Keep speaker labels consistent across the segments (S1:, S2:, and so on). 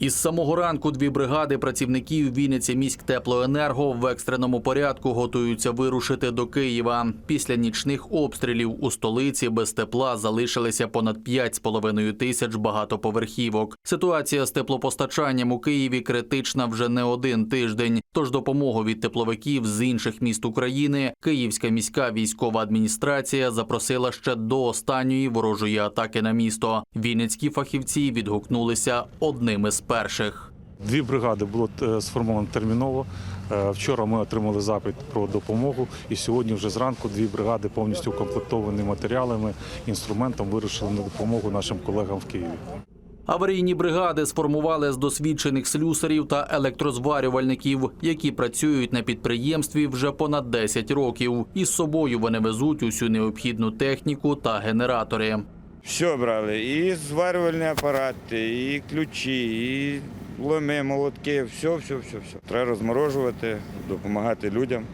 S1: Із самого ранку дві бригади працівників Вінниці міськтеплоенерго в екстреному порядку готуються вирушити до Києва. Після нічних обстрілів у столиці без тепла залишилися понад 5,5 тисяч багатоповерхівок. Ситуація з теплопостачанням у Києві критична вже не один тиждень. Тож допомогу від тепловиків з інших міст України Київська міська військова адміністрація запросила ще до останньої ворожої атаки на місто. Вінницькі фахівці відгукнулися одними з перших.
S2: Дві бригади було е, сформовано терміново. Е, Вчора ми отримали запит про допомогу, і сьогодні вже зранку дві бригади повністю укомплектовані матеріалами, інструментом вирушили на допомогу нашим колегам в Києві.
S1: Аварійні бригади сформували з досвідчених слюсарів та електрозварювальників, які працюють на підприємстві вже понад 10 років. Із собою вони везуть усю необхідну техніку та генератори.
S3: Все брали, і зварювальні апарати, і ключі, і ломи, молотки, все, все, все, все. Треба розморожувати, допомагати людям.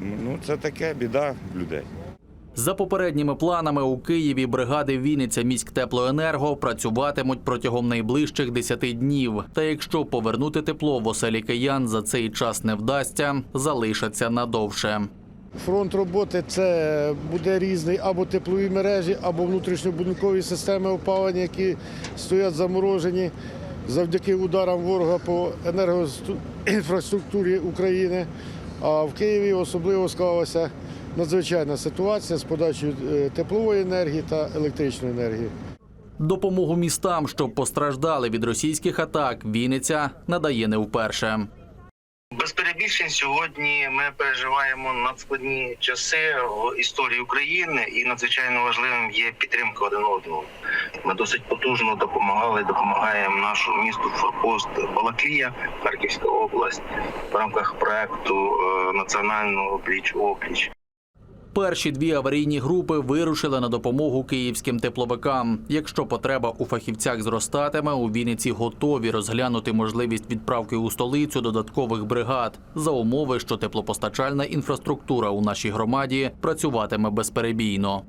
S3: Ну, це таке біда людей.
S1: За попередніми планами у Києві бригади Вінниця міськтеплоенерго працюватимуть протягом найближчих 10 днів. Та якщо повернути тепло в оселі киян за цей час не вдасться, залишаться надовше.
S4: Фронт роботи це буде різний або теплові мережі, або внутрішньобудинкові системи опалення, які стоять заморожені завдяки ударам ворога по енергоінфраструктурі України. А в Києві особливо склалася надзвичайна ситуація з подачею е, теплової енергії та електричної енергії.
S1: Допомогу містам, що постраждали від російських атак, Вінниця надає не вперше.
S5: Без сьогодні ми переживаємо надскладні часи в історії України, і надзвичайно важливим є підтримка один одного. Ми досить потужно допомагали, допомагаємо нашому місту Форпост Балаклія, Харківська область в рамках проекту е, національного пліч опліч.
S1: Перші дві аварійні групи вирушили на допомогу київським тепловикам. Якщо потреба у фахівцях зростатиме, у Вінниці готові розглянути можливість відправки у столицю додаткових бригад за умови, що теплопостачальна інфраструктура у нашій громаді працюватиме безперебійно.